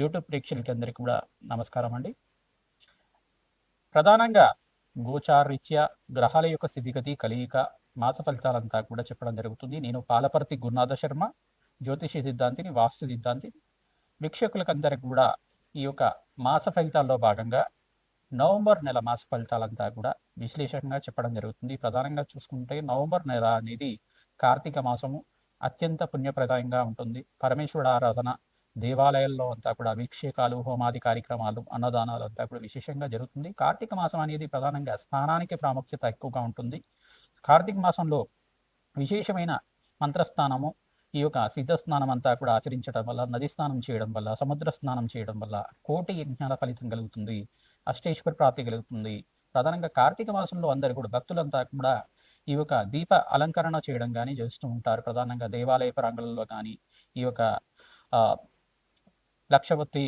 YouTube ప్రేక్షకులకి అందరికీ కూడా నమస్కారం అండి. ప్రధానంగా గోచారీత్యా గ్రహాల యొక్క స్థితిగతి కలియిక మాస ఫలితాలంతా కూడా చెప్పడం జరుగుతుంది. నేను పాలపర్తి గురునాథ శర్మ జ్యోతిష సిద్ధాంతిని వాస్తు సిద్ధాంతిని. వీక్షకులకందరికి కూడా ఈ యొక్క మాస ఫలితాల్లో భాగంగా నవంబర్ నెల మాస ఫలితాలంతా కూడా విశ్లేషణగా చెప్పడం జరుగుతుంది. ప్రధానంగా చూసుకుంటే నవంబర్ నెల అనేది కార్తీక మాసము అత్యంత పుణ్యప్రదాయంగా ఉంటుంది. పరమేశ్వరుడు ఆరాధన దేవాలయాల్లో అంతా కూడా అభిషేకాలు హోమాది కార్యక్రమాలు అన్నదానాలు అంతా కూడా విశేషంగా జరుగుతుంది. కార్తీక మాసం అనేది ప్రధానంగా స్నానానికి ప్రాముఖ్యత ఎక్కువగా ఉంటుంది. కార్తీక మాసంలో విశేషమైన మంత్రస్నానము ఈ యొక్క సిద్ధ స్నానం అంతా కూడా ఆచరించడం వల్ల నది స్నానం చేయడం వల్ల సముద్ర స్నానం చేయడం వల్ల కోటి యజ్ఞాల ఫలితం కలుగుతుంది. అష్టేశ్వర ప్రాప్తి కలుగుతుంది. ప్రధానంగా కార్తీక మాసంలో అందరు కూడా భక్తులంతా కూడా ఈ యొక్క దీప అలంకరణ చేయడం కానీ చేస్తూ ఉంటారు. ప్రధానంగా దేవాలయ ప్రాంగణంలో కానీ ఈ యొక్క లక్షవత్తి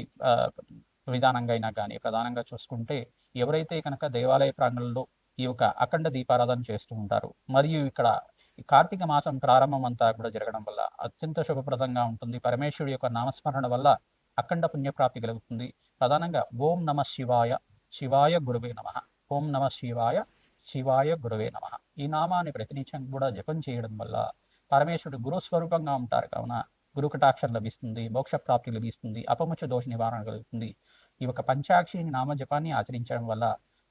విధానంగా అయినా కానీ ప్రధానంగా చూసుకుంటే ఎవరైతే కనుక దేవాలయ ప్రాంగణంలో ఈ యొక్క అఖండ దీపారాధన చేస్తూ ఉంటారు మరియు ఇక్కడ కార్తీక మాసం ప్రారంభం అంతా కూడా జరగడం వల్ల అత్యంత శుభప్రదంగా ఉంటుంది. పరమేశ్వరుడు యొక్క నామస్మరణ వల్ల అఖండ పుణ్యప్రాప్తి కలుగుతుంది. ప్రధానంగా ఓం నమ శివాయ శివాయ గురువే నమ. ఓం నమ శివాయ శివాయ గురువే నమ. ఈ నామాన్ని ప్రతినిత్యం కూడా జపం చేయడం వల్ల పరమేశ్వరుడు గురుస్వరూపంగా ఉంటారు. కావున గురుకటాక్షరం లభిస్తుంది మోక్ష ప్రాప్తి లభిస్తుంది అపముచ్చ దోష నివారణ కలుగుతుంది. ఈ యొక్క పంచాక్షిని నామ జపాన్ని ఆచరించడం వల్ల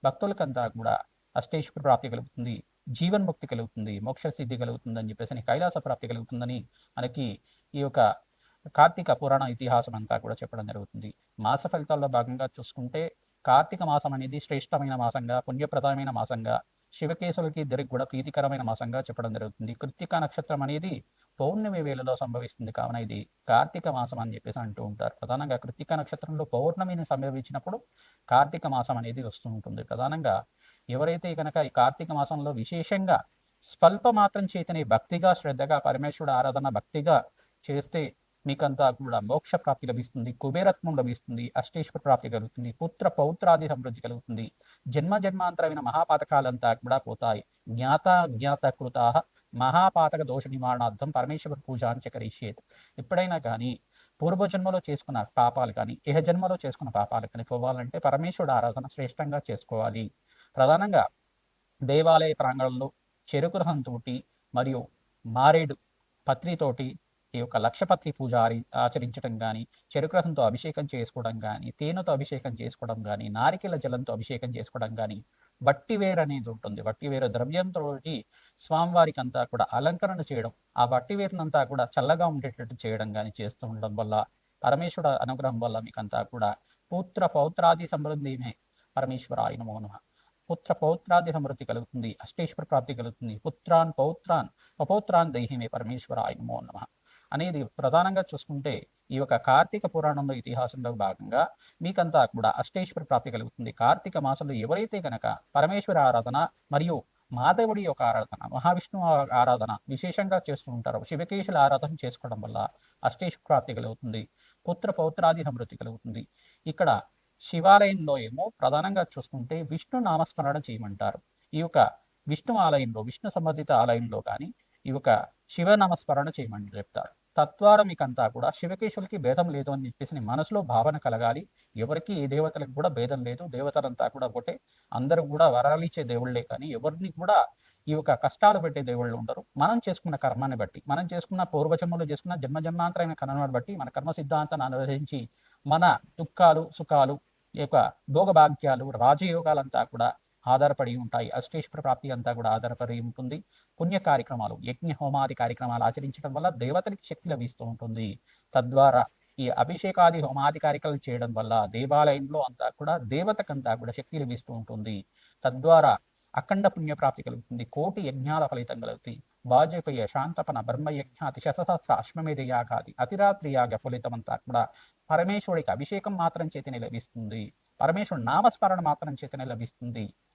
భక్తులకంతా కూడా అష్టేశ్వర ప్రాప్తి కలుగుతుంది జీవన్ముక్తి కలుగుతుంది మోక్ష సిద్ధి కలుగుతుందని చెప్పేసి కైలాస ప్రాప్తి కలుగుతుందని మనకి ఈ యొక్క కార్తీక పురాణ ఇతిహాసం అంతా కూడా చెప్పడం జరుగుతుంది. మాస ఫలితాల్లో భాగంగా చూసుకుంటే కార్తీక మాసం అనేది శ్రేష్టమైన మాసంగా పుణ్యప్రదమైన మాసంగా శివకేశులకి ఇద్దరికి కూడా ప్రీతికరమైన మాసంగా చెప్పడం జరుగుతుంది. కృత్తిక నక్షత్రం అనేది పౌర్ణమి వేళలో సంభవిస్తుంది. కావున ఇది కార్తీక మాసం అని చెప్పేసి అంటూ ఉంటారు. ప్రధానంగా కృత్తిక నక్షత్రంలో పౌర్ణమిని సంభవించినప్పుడు కార్తీక మాసం అనేది వస్తూ ఉంటుంది. ప్రధానంగా ఎవరైతే కనుక ఈ కార్తీక మాసంలో విశేషంగా స్వల్ప మాత్రం చేతని భక్తిగా శ్రద్ధగా పరమేశ్వరుడు ఆరాధన భక్తిగా చేస్తే మీకంతా కూడా మోక్ష ప్రాప్తి లభిస్తుంది. కుబేరత్వం లభిస్తుంది. అష్టేశ్వర ప్రాప్తి కలుగుతుంది. పుత్ర పౌత్రాది సమృద్ధి కలుగుతుంది. జన్మ జన్మాంతరమైన మహాపాతకాలంతా కూడా పోతాయి. జ్ఞాత జ్ఞాత కృత మహాపాతక దోష నివారణార్థం పరమేశ్వర పూజ అని చకరిష్యేత్ ఎప్పుడైనా కానీ పూర్వజన్మలో చేసుకున్న పాపాలు కానీ ఇహ జన్మలో చేసుకున్న పాపాలు కానీ పోవాలంటే పరమేశ్వరుడు ఆరాధన శ్రేష్టంగా చేసుకోవాలి. ప్రధానంగా దేవాలయ ప్రాంగణంలో చెరుకు రహంతోటి మరియు మారేడు పత్రితోటి ఈ యొక్క లక్షపత్రి పూజ ఆచరించడం కానీ చెరుకు రసంతో అభిషేకం చేసుకోవడం కానీ తేనెతో అభిషేకం చేసుకోవడం కానీ నారికెల జలంతో అభిషేకం చేసుకోవడం కానీ బట్టివేర్ అనేది ఉంటుంది. బట్టివేరు ద్రవ్యంతో స్వామివారికి అంతా కూడా అలంకరణ చేయడం ఆ బట్టివేరునంతా కూడా చల్లగా ఉండేటట్టు చేయడం కానీ చేస్తూ ఉండడం వల్ల పరమేశ్వర అనుగ్రహం వల్ల మీకంతా కూడా పుత్ర పౌత్రాది సమృద్ధిమే పరమేశ్వర ఆయన మోనమ పుత్ర పౌత్రాది సమృద్ధి కలుగుతుంది అష్టేశ్వర ప్రాప్తి కలుగుతుంది. పుత్రాన్ పౌత్రాన్ అపౌత్రాన్ దేహిమే పరమేశ్వర ఆయన మోనమ అనేది ప్రధానంగా చూసుకుంటే ఈ యొక్క కార్తీక పురాణంలో ఇతిహాసంలో భాగంగా మీకంతా కూడా అష్టేశ్వర ప్రాప్తి కలుగుతుంది. కార్తీక మాసంలో ఎవరైతే కనుక పరమేశ్వర ఆరాధన మరియు మాధవుడి యొక్క ఆరాధన మహావిష్ణువు ఆరాధన విశేషంగా చేస్తూ ఉంటారు శివకేశుల ఆరాధన చేసుకోవడం వల్ల అష్టేశ్వర ప్రాప్తి కలుగుతుంది. పుత్ర పౌత్రాది సమృద్ధి కలుగుతుంది. ఇక్కడ శివాలయంలో ఏమో ప్రధానంగా చూసుకుంటే విష్ణు నామస్మరణ చేయమంటారు. ఈ యొక్క విష్ణు ఆలయంలో విష్ణు సంబంధిత ఆలయంలో కానీ ఈ యొక్క శివ నామస్మరణ చేయమని చెప్తారు. తద్వారా మీకంతా కూడా శివకేశులకి భేదం లేదు అని చెప్పేసి మనసులో భావన కలగాలి. ఎవరికి ఏ దేవతలకు కూడా భేదం లేదు. దేవతలంతా కూడా ఒకటే. అందరూ కూడా వరాలిచ్చే దేవుళ్ళే కానీ ఎవరిని కూడా ఈ యొక్క కష్టాలు పెట్టే దేవుళ్ళు ఉండరు. మనం చేసుకున్న కర్మాన్ని బట్టి మనం చేసుకున్న పూర్వజన్మలో చేసుకున్న జన్మ జన్మాంతరమైన కర్మను బట్టి మన కర్మ సిద్ధాంతాన్ని అనుసరించి మన దుఃఖాలు సుఖాలు ఈ యొక్క భోగభాగ్యాలు రాజయోగాలంతా కూడా ఆధారపడి ఉంటాయి. అష్టేశ్వర ప్రాప్తి అంతా కూడా ఆధారపడి ఉంటుంది. పుణ్య కార్యక్రమాలు యజ్ఞ హోమాది కార్యక్రమాలు ఆచరించడం వల్ల దేవతలకి శక్తి లభిస్తూ ఉంటుంది. తద్వారా ఈ అభిషేకాది హోమాది కార్యక్రమాలు చేయడం వల్ల దేవాలయంలో అంతా కూడా దేవతకంతా కూడా శక్తి లభిస్తూ ఉంటుంది. తద్వారా అఖండ పుణ్యప్రాప్తి కలుగుతుంది. కోటి యజ్ఞాల ఫలితం కలుగుతుంది. వాజపేయ శాంతపన బ్రహ్మయజ్ఞాతి శతసహస్ర అశ్వమేధ యాగాది అతిరాత్రి యాగ ఫలితం అంతా కూడా పరమేశ్వరుడికి అభిషేకం మాత్రం చేతనే లభిస్తుంది. పరమేశ్వరుడు నామస్మరణ మాత్రం చేతనే లభిస్తుంది.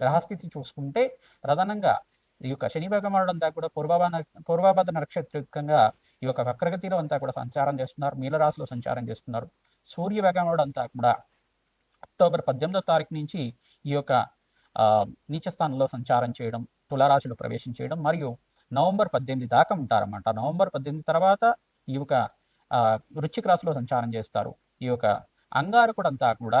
గ్రహస్థితి చూసుకుంటే ప్రధానంగా ఈ యొక్క శని భగవానుడు అంతా కూడా పూర్వభాద పూర్వభాద నక్షత్రికంగా ఈ యొక్క వక్రగతిలో అంతా కూడా సంచారం చేస్తున్నారు. మీలరాశిలో సంచారం చేస్తున్నారు. సూర్య భగవానుడు అంతా కూడా అక్టోబర్ పద్దెనిమిదో తారీఖు నుంచి ఈ యొక్క ఆ, నీచ స్థానంలో సంచారం చేయడం తులారాశిలో ప్రవేశం చేయడం మరియు నవంబర్ పద్దెనిమిది దాకా ఉంటారన్నమాట. నవంబర్ పద్దెనిమిది తర్వాత ఈ యొక్క ఆ, రాశిలో సంచారం చేస్తారు. ఈ యొక్క అంగారకుడు అంతా కూడా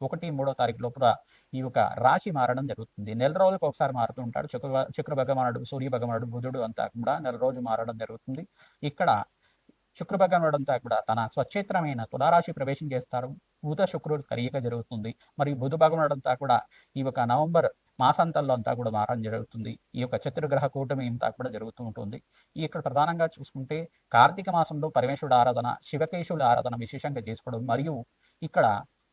ఒకటి మూడో తారీఖు లోపల ఈ యొక్క రాశి మారడం జరుగుతుంది. నెల రోజులకు ఒకసారి మారుతూ ఉంటాడు. శుక్ర శుక్ర భగవానుడు సూర్య భగవానుడు బుధుడు అంతా కూడా నెల రోజు మారడం జరుగుతుంది. ఇక్కడ శుక్ర భగవానుడు అంతా కూడా తన స్వచ్ఛేత్రమైన తులారాశి ప్రవేశం చేస్తారు. బుధ శుక్రుడు కలయిక జరుగుతుంది. మరియు బుధ భగవానుడు అంతా కూడా ఈ యొక్క నవంబర్ మాసాంతంలో అంతా కూడా మారడం జరుగుతుంది. ఈ యొక్క చతుర్గ్రహ కూటమి అంతా కూడా జరుగుతూ ఉంటుంది. ఇక్కడ ప్రధానంగా చూసుకుంటే కార్తీక మాసంలో పరమేశ్వరుడు ఆరాధన శివకేశుల ఆరాధన విశేషంగా చేసుకోవడం. మరియు ఇక్కడ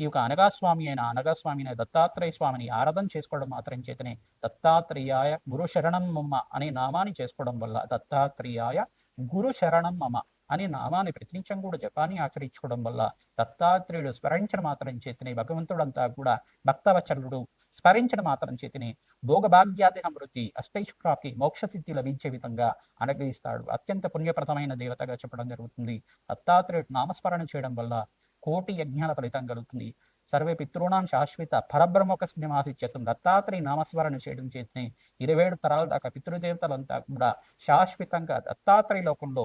ఈ యొక్క అనగాస్వామి అయిన అనగాస్వామి అయిన దత్తాత్రేయ స్వామిని ఆరాధన చేసుకోవడం మాత్రం చేతనే దత్తాత్రేయాయ గురు శరణం మమ్మ అనే నామాన్ని చేసుకోవడం వల్ల దత్తాత్రేయాయ గురు శరణం మమ అనే నామాన్ని ప్రతినిత్యం కూడా జపాన్ని ఆచరించుకోవడం వల్ల దత్తాత్రేయుడు స్మరించడం మాత్రం చేతనే భగవంతుడంతా కూడా భక్తవచరుడు స్మరించడం మాత్రం చేతనే భోగభాగ్యాది సమృద్ధి అష్టైష్ప్రాప్తి మోక్షసిద్ధి లభించే విధంగా అనుగ్రహిస్తాడు. అత్యంత పుణ్యప్రదమైన దేవతగా చెప్పడం జరుగుతుంది. దత్తాత్రేయుడు నామస్మరణ చేయడం వల్ల కోటి యజ్ఞాల ఫలితం కలుగుతుంది. సర్వే పితృణాం శాశ్వత పరబ్రహ్మక శ్రీనివాసిత్యత్వం దత్తాత్రేయ నామస్మరణ చేయడం చేతనే ఇరవై ఏడు తరాల దాకా పితృదేవతలంతా కూడా శాశ్వతంగా దత్తాత్రేయ లోకంలో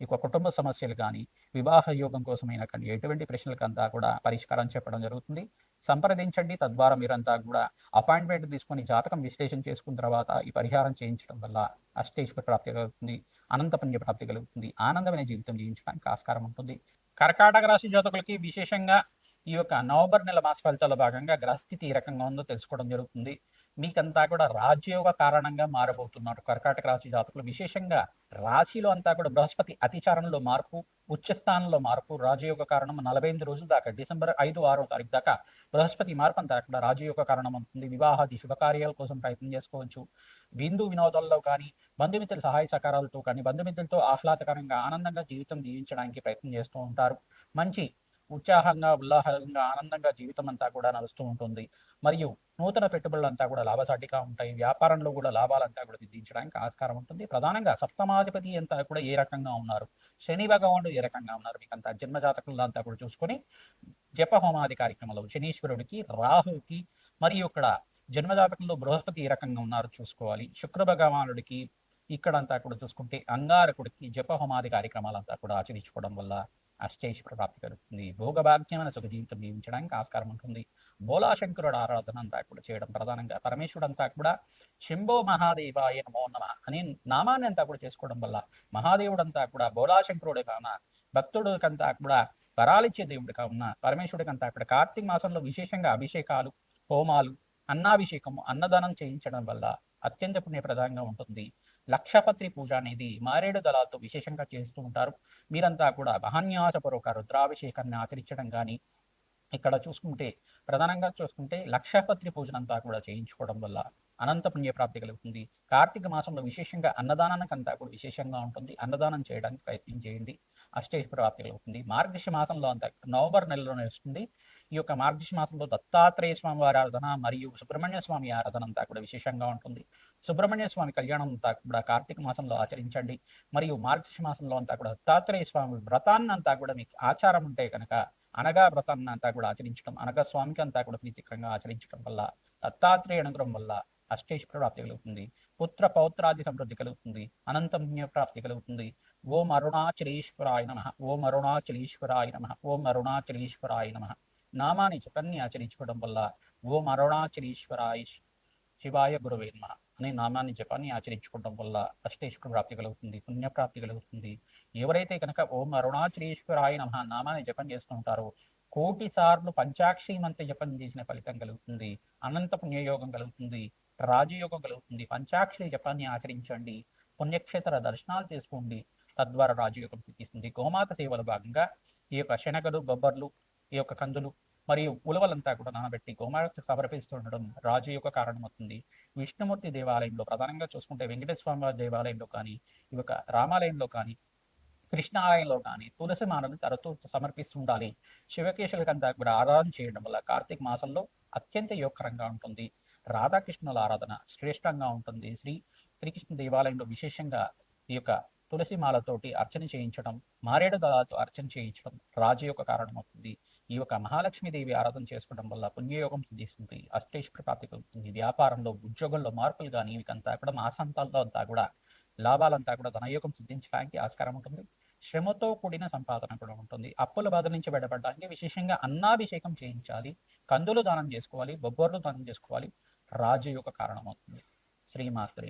ఈ యొక్క కుటుంబ సమస్యలు కానీ వివాహ యోగం కోసమైనా కానీ ఎటువంటి ప్రశ్నలకంతా కూడా పరిష్కారం చెప్పడం జరుగుతుంది. సంప్రదించండి. తద్వారా మీరంతా కూడా అపాయింట్మెంట్ తీసుకొని జాతకం విశ్లేషణ చేసుకున్న తర్వాత ఈ పరిహారం చేయించడం వల్ల అష్టేశ్వర ప్రాప్తి కలుగుతుంది. అనంత పుణ్య ప్రాప్తి కలుగుతుంది. ఆనందమైన జీవితం జీవించడానికి ఆస్కారం ఉంటుంది. కర్కాటక రాశి జాతకులకి విశేషంగా ఈ యొక్క నవంబర్ నెల మాస ఫలితాల భాగంగా గ్రహస్థితి ఏ రకంగా ఉందో తెలుసుకోవడం జరుగుతుంది. మీకంతా కూడా రాజయోగ కారణంగా మారబోతున్నారు. కర్కాటక రాశి జాతకులు. విశేషంగా రాశిలో అంతా కూడా బృహస్పతి అతిచారంలో మార్పు ఉచ్చ స్థానంలో మార్పు రాజయోగ కారణం నలభై ఎనిమిది రోజుల దాకా డిసెంబర్ ఐదు ఆరో తారీఖు దాకా బృహస్పతి మార్పు అంతా కూడా రాజయోగ కారణం అవుతుంది. వివాహాది శుభకార్యాల కోసం ప్రయత్నం చేసుకోవచ్చు. బిందు వినోదాల్లో కానీ బంధుమిత్రుల సహాయ సహకారాలతో కానీ బంధుమిత్రులతో ఆహ్లాదకరంగా ఆనందంగా జీవితం జీవించడానికి ప్రయత్నం చేస్తూ ఉంటారు. మంచి ఉత్సాహంగా ఉల్లాహంగా ఆనందంగా జీవితం అంతా కూడా నడుస్తూ ఉంటుంది. మరియు నూతన పెట్టుబడులు అంతా కూడా లాభసాటిగా ఉంటాయి. వ్యాపారంలో కూడా లాభాలంతా కూడా సిద్ధించడానికి ఆస్కారం ఉంటుంది. ప్రధానంగా సప్తమాధిపతి అంతా కూడా ఏ రకంగా ఉన్నారు? శని భగవానుడు ఏ రకంగా ఉన్నారు? మీకు అంతా జన్మజాతకులు అంతా కూడా చూసుకొని జపహోమాది కార్యక్రమంలో కార్యక్రమాలు శనీశ్వరుడికి రాహుకి మరియు ఇక్కడ జన్మజాతకంలో బృహస్పతి ఏ రకంగా ఉన్నారు చూసుకోవాలి. శుక్ర భగవానుడికి ఇక్కడంతా కూడా చూసుకుంటే అంగారకుడికి జపహోమాది కార్యక్రమాలంతా కూడా ఆచరించుకోవడం వల్ల అష్టేశ్వర ప్రాప్తి కలుగుతుంది భోగభాగ్యమైన సుఖ జీవితం జీవించడానికి ఆస్కారం ఉంటుంది బోలాశంకరుడు ఆరాధన అంతా కూడా చేయడం ప్రధానంగా పరమేశ్వరుడు అంతా కూడా శంభో మహాదేవాయ నమో నమ అనే నామాన్ని అంతా కూడా చేసుకోవడం వల్ల మహాదేవుడు అంతా కూడా బోలాశంకరుడు కావున భక్తుడికంతా కూడా వరాలిచ్చే దేవుడు కావున పరమేశ్వరుడికంతా కూడా కార్తీక మాసంలో విశేషంగా అభిషేకాలు హోమాలు అన్నాభిషేకము అన్నదానం చేయించడం వల్ల అత్యంత పుణ్యప్రదంగా ఉంటుంది లక్షపత్రి పూజ అనేది మారేడు దళాలతో విశేషంగా చేస్తూ ఉంటారు. మీరంతా కూడా మహాన్యాసపూర్వక రుద్రాభిషేకాన్ని ఆచరించడం కానీ ఇక్కడ చూసుకుంటే ప్రధానంగా చూసుకుంటే లక్షపత్రి పూజన అంతా కూడా చేయించుకోవడం వల్ల అనంత పుణ్యప్రాప్తి కలుగుతుంది. కార్తీక మాసంలో విశేషంగా అన్నదానానికి అంతా కూడా విశేషంగా ఉంటుంది. అన్నదానం చేయడానికి ప్రయత్నం చేయండి. అష్టేష్ ప్రాప్తి కలుగుతుంది. మార్గశి మాసంలో అంతా నవంబర్ నెలలోనే వస్తుంది ఈ యొక్క మార్గశి మాసంలో దత్తాత్రేయ స్వామి వారి ఆరాధన మరియు సుబ్రహ్మణ్య స్వామి ఆరాధన అంతా కూడా విశేషంగా ఉంటుంది. సుబ్రహ్మణ్య స్వామి కళ్యాణం అంతా కూడా కార్తీక మాసంలో ఆచరించండి. మరియు మార్గశిర మాసంలో అంతా కూడా దత్తాత్రేయ స్వామి వ్రతాన్ని అంతా కూడా మీకు ఆచారం ఉంటే కనుక అనగా వ్రతాన్ని అంతా కూడా ఆచరించడం అనగా స్వామికి అంతా కూడా ప్రీతికరంగా ఆచరించడం వల్ల దత్తాత్రేయ అనుగ్రహం వల్ల అష్టేశ్వర ప్రాప్తి కలుగుతుంది. పుత్ర పౌత్రాది సమృద్ధి కలుగుతుంది. అనంత ప్రాప్తి కలుగుతుంది. ఓం అరుణాచలేశ్వరాయ నమ. ఓం అరుణాచలేశ్వరాయ నమ. ఓం అరుణాచలేశ్వరాయ నమ. నామాన్ని జపాన్ని ఆచరించుకోవడం వల్ల ఓం అరుణాచలేశ్వరాయ శివాయ గురువే నమ. అనే నామాన్ని జపాన్ని ఆచరించుకోవడం వల్ల అష్టేశ్వర ప్రాప్తి కలుగుతుంది పుణ్యప్రాప్తి కలుగుతుంది. ఎవరైతే కనుక ఓం అరుణాచలేశ్వరాయ నమ నామాన్ని జపం చేస్తూ ఉంటారో కోటి సార్లు పంచాక్షి మంత్ర జపం చేసిన ఫలితం కలుగుతుంది అనంత పుణ్యయోగం కలుగుతుంది రాజయోగం కలుగుతుంది. పంచాక్షరి జపాన్ని ఆచరించండి పుణ్యక్షేత్ర దర్శనాలు చేసుకోండి తద్వారా రాజయోగం సిద్ధిస్తుంది. గోమాత సేవల భాగంగా ఈ యొక్క శనగలు బొబ్బర్లు ఈ యొక్క కందులు మరియు ఉలవలంతా కూడా నానబెట్టి గోమాత సమర్పిస్తుండడం కారణం కారణమవుతుంది. విష్ణుమూర్తి దేవాలయంలో ప్రధానంగా చూసుకుంటే వెంకటేశ్వర స్వామి దేవాలయంలో కానీ ఈ యొక్క రామాలయంలో కానీ కృష్ణాలయంలో కానీ తులసి మాలను తరచూ సమర్పిస్తుండాలి శివకేశులకంతా కూడా ఆరాధన చేయడం వల్ల కార్తీక మాసంలో అత్యంత యోగకరంగా ఉంటుంది. రాధాకృష్ణుల ఆరాధన శ్రేష్టంగా ఉంటుంది. శ్రీ శ్రీకృష్ణ దేవాలయంలో విశేషంగా ఈ యొక్క తులసి మాలతోటి అర్చన చేయించడం మారేడు దళాలతో అర్చన చేయించడం రాజు యొక్క కారణం కారణమవుతుంది. ఈ యొక్క మహాలక్ష్మీదేవి ఆరాధన చేసుకోవడం వల్ల పుణ్యయోగం సిద్ధిస్తుంది. అష్టేశ్వర ప్రాప్తి కలుగుతుంది. వ్యాపారంలో ఉద్యోగంలో మార్పులు కానీ ఇవికంతా కూడా మాసాంతాల్లో అంతా కూడా లాభాలంతా కూడా ధనయోగం సిద్ధించడానికి ఆస్కారం ఉంటుంది. శ్రమతో కూడిన సంపాదన కూడా ఉంటుంది. అప్పుల బాధ నుంచి బయటపడడానికి విశేషంగా అన్నాభిషేకం చేయించాలి. కందులు దానం చేసుకోవాలి. బొబ్బర్లు దానం చేసుకోవాలి. రాజు యొక్క కారణం కారణమవుతుంది. శ్రీమాత్రి